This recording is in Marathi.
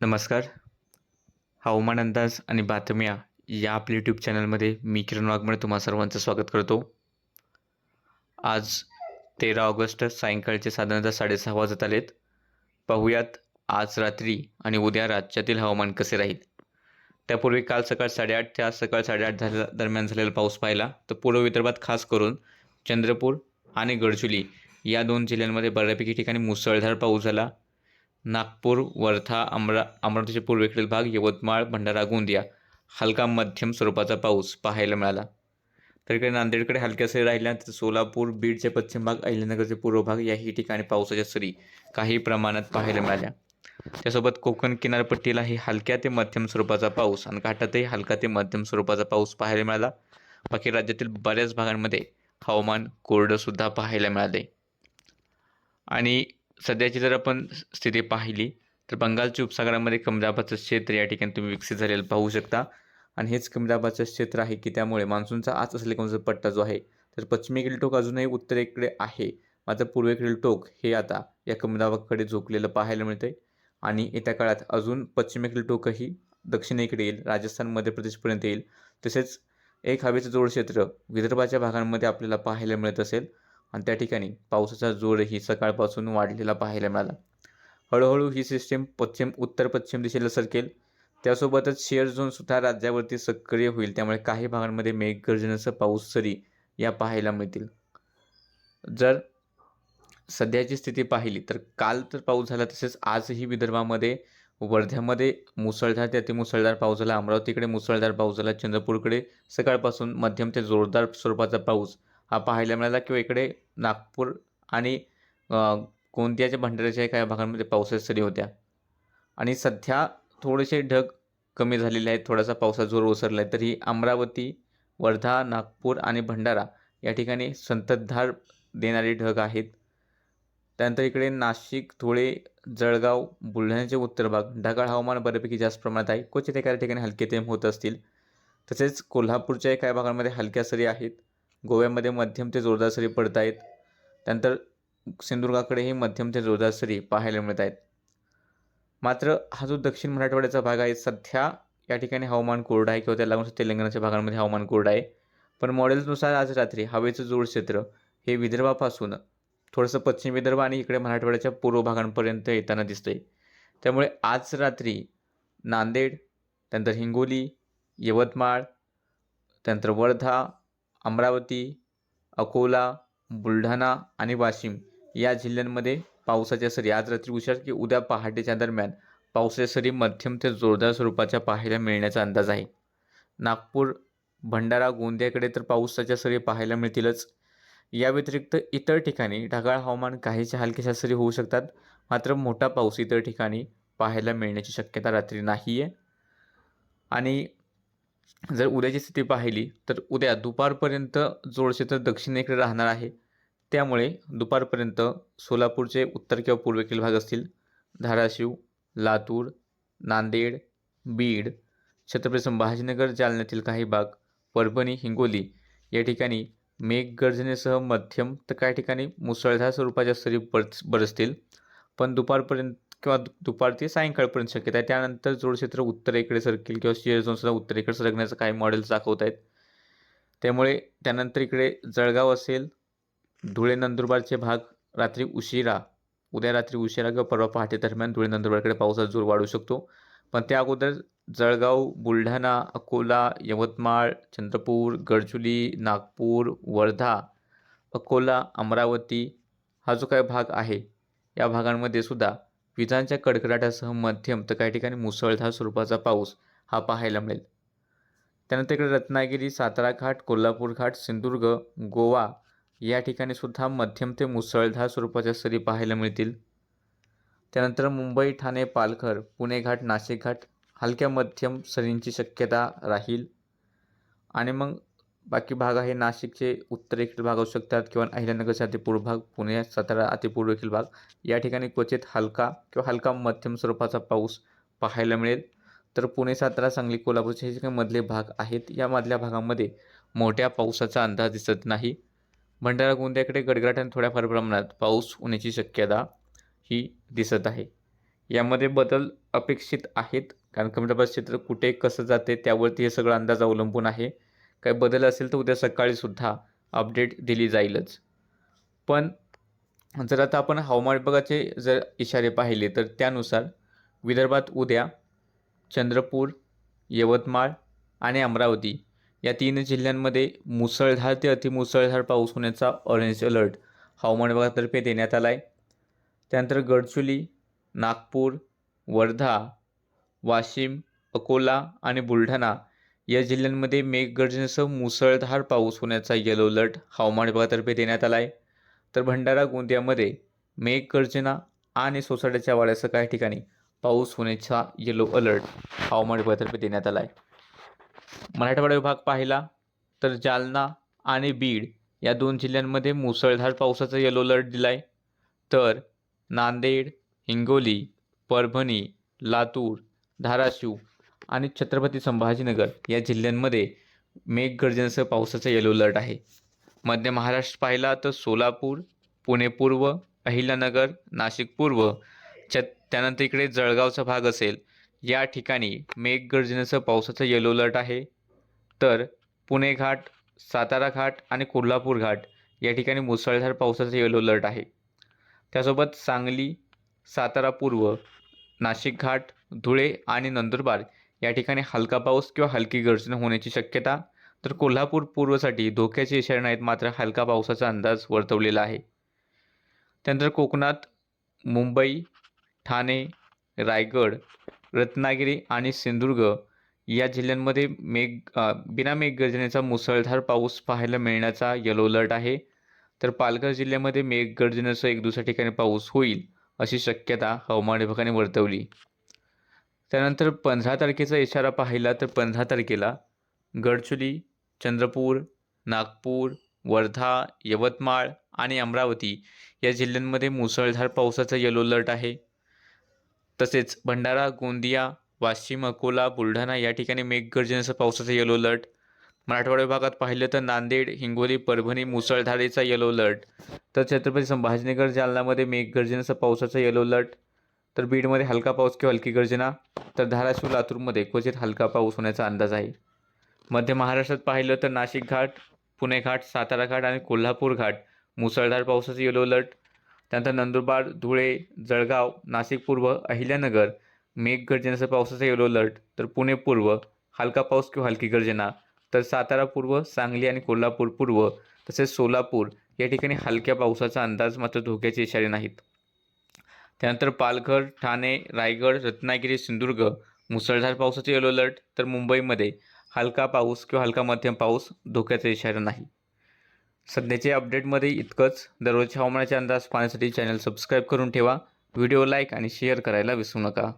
नमस्कार. हवामान अंदाज आणि बातम्या या आपल्या यूट्यूब चॅनलमध्ये मी किरण वाघमळे तुम्हा सर्वांचं स्वागत करतो. आज तेरा ऑगस्ट सायंकाळचे साधारणतः साडेसहा वाजत आलेत. पाहूयात आज रात्री आणि उद्या राज्यातील हवामान कसे राहील? त्यापूर्वी काल सकाळ साडेआठ त्या सकाळ साडेआठ झाल्या दरम्यान झालेला पाऊस पाहिला. तर पूर्व विदर्भात खास करून चंद्रपूर आणि गडचुली या दोन जिल्ह्यांमध्ये बऱ्यापैकी ठिकाणी मुसळधार पाऊस झाला. नागपूर वर्धा अमरा अमरावतीचे पूर्वेकडील भाग यवतमाळ भंडारा गोंदिया. हलका मध्यम स्वरूपाचा पाऊस पाहायला मिळाला. तर इकडे नांदेडकडे हलक्या राहिल्या तर सोलापूर बीडचे पश्चिम भाग अहिल्यानगरचे पूर्व भाग याही ठिकाणी पावसाच्या सरी काही प्रमाणात पाहायला मिळाल्या. त्यासोबत कोकण किनारपट्टीलाही हलक्या ते मध्यम स्वरूपाचा पाऊस आणि घाटातही हलका ते मध्यम स्वरूपाचा पाऊस पाहायला मिळाला. बाकी राज्यातील बऱ्याच भागांमध्ये हवामान कोरडंसुद्धा पाहायला मिळाले. आणि सध्याची जर आपण स्थिती पाहिली तर बंगालच्या उपसागरामध्ये कमी दाबाचं क्षेत्र या ठिकाणी तुम्ही विकसित झालेलं पाहू शकता. आणि हेच कमी दाबाचं क्षेत्र आहे की त्यामुळे मान्सूनचा आज असलेला कोणचा पट्टा जो आहे तर पश्चिमेकडील टोक अजूनही उत्तरेकडे आहे. मात्र पूर्वेकडील टोक हे आता या कमी दाबाकडे झोकलेलं पाहायला मिळतंय. आणि येत्या काळात अजून पश्चिमेकडील टोकही दक्षिणेकडे येईल राजस्थान मध्य प्रदेशपर्यंत येईल. तसेच एक हवेचं जोड क्षेत्र विदर्भाच्या भागांमध्ये आपल्याला पाहायला मिळत असेल. आणि त्या ठिकाणी पावसाचा जोरही सकाळपासून वाढलेला पाहायला मिळाला. हळूहळू ही सिस्टीम पश्चिम उत्तर पश्चिम दिशेला सरकेल. त्यासोबतच शेअर झोनसुद्धा राज्यावरती सक्रिय होईल. त्यामुळे काही भागांमध्ये मेघगर्जनेसह पाऊस सरी या पाहायला मिळतील. जर सध्याची स्थिती पाहिली तर काल तर पाऊस झाला तसेच आजही विदर्भामध्ये वर्ध्यामध्ये मुसळधार ते अतिमुसळधार पाऊस झाला. अमरावतीकडे मुसळधार पाऊस झाला. चंद्रपूरकडे सकाळपासून मध्यम ते जोरदार स्वरूपाचा पाऊस हा पाहायला मिळाला किंवा इकडे नागपूर आणि गोंदियाच्या भंडाऱ्याच्या काही भागांमध्ये पावसाच्या सरी होत्या. आणि सध्या थोडेसे ढग कमी झालेले आहेत. थोडासा पावसाचा जोर ओसरला आहे तरी अमरावती वर्धा नागपूर आणि भंडारा या ठिकाणी संततधार देणारे ढग आहेत. त्यानंतर इकडे नाशिक धुळे जळगाव बुलढाण्याचे उत्तर भाग ढगाळ हवामान बऱ्यापैकी जास्त प्रमाणात आहे. क्वचित एका ठिकाणी हलके तेम होत असतील. तसेच कोल्हापूरच्या काही भागांमध्ये हलक्या सरी आहेत. गोव्यामध्ये मध्यम ते जोरदार सरी पडत आहेत. त्यानंतर सिंधुदुर्गाकडेही मध्यम ते जोरदार सरी पाहायला मिळत आहेत. मात्र हा जो दक्षिण मराठवाड्याचा भाग आहे सध्या या ठिकाणी हवामान कोरडं आहे किंवा त्या लागून तेलंगणाच्या भागांमध्ये हवामान कोरडं आहे. पण मॉडेल्सनुसार आज रात्री हवेचं जोड क्षेत्र हे विदर्भापासून थोडंसं पश्चिम विदर्भ आणि इकडे मराठवाड्याच्या पूर्व भागांपर्यंत येताना दिसतंय. त्यामुळे आज रात्री नांदेड त्यानंतर हिंगोली यवतमाळ त्यानंतर वर्धा अमरावती अकोला बुलढाणा आणि वाशिम या जिल्ह्यांमध्ये पावसाच्या सरी. आज रात्री उशीर की उद्या पहाटेच्या दरम्यान पावसाच्या सरी मध्यम ते जोरदार स्वरूपाच्या पाहायला मिळण्याचा अंदाज आहे. नागपूर भंडारा गोंदियाकडे तर पावसाच्या सरी पाहायला मिळतीलच. या व्यतिरिक्त इतर ठिकाणी ढगाळ हवामान काहीच्या हलक्याशा सरी होऊ शकतात. मात्र मोठा पाऊस इतर ठिकाणी पाहायला मिळण्याची शक्यता रात्री नाही आहे आणि जर उद्याची स्थिती पाहिली तर उद्या दुपारपर्यंत जोडक्षेत्र दक्षिणेकडे राहणार आहे. त्यामुळे दुपारपर्यंत सोलापूरचे उत्तर किंवा पूर्वेकडील भाग असतील. धाराशिव लातूर नांदेड बीड छत्रपती संभाजीनगर जालन्यातील काही भाग परभणी हिंगोली या ठिकाणी मेघगर्जनेसह मध्यम तर काही ठिकाणी मुसळधार स्वरूपाच्या सरी बरस बरसतील. पण दुपारपर्यंत किंवा दुपार ते सायंकाळपर्यंत शक्यता आहे. त्यानंतर जोडक्षेत्र उत्तरेकडे सरकेल किंवा शेअर उत्तरेकडे सरकण्याचं काही मॉडेल्स दाखवत आहेत. त्यामुळे त्यानंतर इकडे जळगाव असेल धुळे नंदुरबारचे भाग रात्री उशिरा उद्या रात्री उशिरा किंवा परवा पहाटे दरम्यान धुळे नंदुरबारकडे पावसाचा जोर वाढू शकतो. पण त्या अगोदर जळगाव बुलढाणा अकोला यवतमाळ चंद्रपूर गडचुली नागपूर वर्धा अकोला अमरावती हा जो काही भाग आहे या भागांमध्ये सुद्धा विजांच्या कडकडाटासह मध्यम तर काही ठिकाणी मुसळधार स्वरूपाचा पाऊस हा पाहायला मिळेल. त्यानंतर इकडे रत्नागिरी सातारा घाट कोल्हापूर घाट सिंधुदुर्ग गोवा या ठिकाणी सुद्धा मध्यम ते मुसळधार स्वरूपाच्या सरी पाहायला मिळतील. त्यानंतर मुंबई ठाणे पालघर पुणे घाट नाशिक घाट हलक्या मध्यम सरींची शक्यता राहील. आणि मग बाकी भाग आहे नाशिकचे उत्तरेकडील भाग असू शकतात किंवा अहिल्यानगरचे अतिपूर्व भाग पुणे सातारा अतिपूर्वेकडील भाग. या ठिकाणी क्वचित हलका किंवा हलका मध्यम स्वरूपाचा पाऊस पाहायला मिळेल. तर पुणे सातारा सांगली कोल्हापूरचे हे जे काही मधले भाग आहेत या मधल्या भागामध्ये मोठ्या पावसाचा अंदाज दिसत नाही. भंडारा गोंदियाकडे गडगडाटाने थोड्याफार प्रमाणात पाऊस होण्याची शक्यता ही दिसत आहे. यामध्ये बदल अपेक्षित आहेत. कारण कमी दाबाचे क्षेत्र कुठे कसं जाते त्यावरती हे सगळं अंदाज अवलंबून आहे. काही बदल असेल तर उद्या सकाळीसुद्धा अपडेट दिली जाईलच. पण जर आता आपण हवामान विभागाचे जर इशारे पाहिले तर त्यानुसार विदर्भात उद्या चंद्रपूर यवतमाळ आणि अमरावती या तीन जिल्ह्यांमध्ये मुसळधार ते अतिमुसळधार पाऊस होण्याचा ऑरेंज अलर्ट हवामान विभागातर्फे देण्यात आला आहे त्यानंतर गडचुली नागपूर वर्धा वाशिम अकोला आणि बुलढाणा या जिल्ह्यांमध्ये मेघगर्जनेसह मुसळधार पाऊस होण्याचा येलो अलर्ट हवामान विभागातर्फे देण्यात आला आहे तर भंडारा गोंदियामध्ये मेघगर्जना आणि सोसाट्याच्या वाड्यासह काही ठिकाणी पाऊस होण्याचा येलो अलर्ट हवामान विभागातर्फे देण्यात आला आहे मराठवाडा विभाग पाहिला तर जालना आणि बीड या दोन जिल्ह्यांमध्ये मुसळधार पावसाचा येलो अलर्ट दिला आहे तर नांदेड हिंगोली परभणी लातूर धाराशिव आणि छत्रपती संभाजीनगर या जिल्ह्यांमध्ये मेघगर्जनेसह पावसाचा येलो अलर्ट आहे. मध्य महाराष्ट्र पाहिला तर सोलापूर पुणे पूर्व अहिल्यानगर नाशिक पूर्व छ त्यानंतर इकडे जळगावचा भाग असेल या ठिकाणी मेघगर्जनेसह पावसाचा येलो अलर्ट आहे. तर पुणे घाट सातारा घाट आणि कोल्हापूर घाट या ठिकाणी मुसळधार पावसाचा येलो अलर्ट आहे. त्यासोबत सांगली सातारा पूर्व नाशिक घाट धुळे आणि नंदुरबार या ठिकाणी हलका पाऊस किंवा हलकी गर्जना होण्याची शक्यता. तर कोल्हापूर पूर्वसाठी धोक्याचे इशारे नाहीत मात्र हलका पावसाचा अंदाज वर्तवलेला आहे. त्यानंतर कोकणात मुंबई ठाणे रायगड रत्नागिरी आणि सिंधुदुर्ग या जिल्ह्यांमध्ये मेघ बिना मेघगर्जनेचा मुसळधार पाऊस पाहायला मिळण्याचा येलो अलर्ट आहे. तर पालघर जिल्ह्यामध्ये मेघगर्जनेसह एक दुसऱ्या ठिकाणी पाऊस होईल अशी शक्यता हवामान विभागाने वर्तवली. त्यानंतर पंधरा तारखेचा इशारा पाहिला तर पंधरा तारखेला गडचुली चंद्रपूर नागपूर वर्धा यवतमाळ आणि अमरावती या जिल्ह्यांमध्ये मुसळधार पावसाचा येलो अलर्ट आहे. तसेच भंडारा गोंदिया वाशिम अकोला बुलढाणा या ठिकाणी मेघगर्जनेसह पावसाचा येलो अलर्ट मराठवाडा विभागात पाहिलं तर नांदेड हिंगोली परभणी मुसळधारेचा येलो अलर्ट तर छत्रपती संभाजीनगर जालनामध्ये मेघगर्जनेसह पावसाचा येलो अलर्ट तर बीडमध्ये हलका पाऊस किंवा हलकी गर्जना तर धाराशिव लातूरमध्ये क्वचित हलका पाऊस होण्याचा अंदाज आहे. मध्य महाराष्ट्रात पाहिलं तर नाशिक घाट पुणे घाट सातारा घाट आणि कोल्हापूर घाट मुसळधार पावसाचं येलो अलर्ट त्यानंतर नंदुरबार धुळे जळगाव नाशिक पूर्व अहिल्यानगर मेघगर्जनेसह पावसाचा येलो अलर्ट तर पुणे पूर्व हलका पाऊस किंवा हलकी गर्जना. तर सातारा पूर्व सांगली आणि कोल्हापूर पूर्व तसेच सोलापूर या ठिकाणी हलक्या पावसाचा अंदाज मात्र धोक्याचे इशारे नाहीत. त्यानंतर पालघर ठाणे रायगड रत्नागिरी सिंधुदुर्ग मुसळधार पावसाचे येलो अलर्ट तर मुंबईमध्ये हलका पाऊस किंवा हलका मध्यम पाऊस धोक्याचा इशारा नाही. सध्याच्या अपडेटमध्ये इतकंच. दररोजच्या हवामानाचे अंदाज पाहण्यासाठी चॅनल सबस्क्राईब करून ठेवा. व्हिडिओ लाईक आणि शेअर करायला विसरू नका.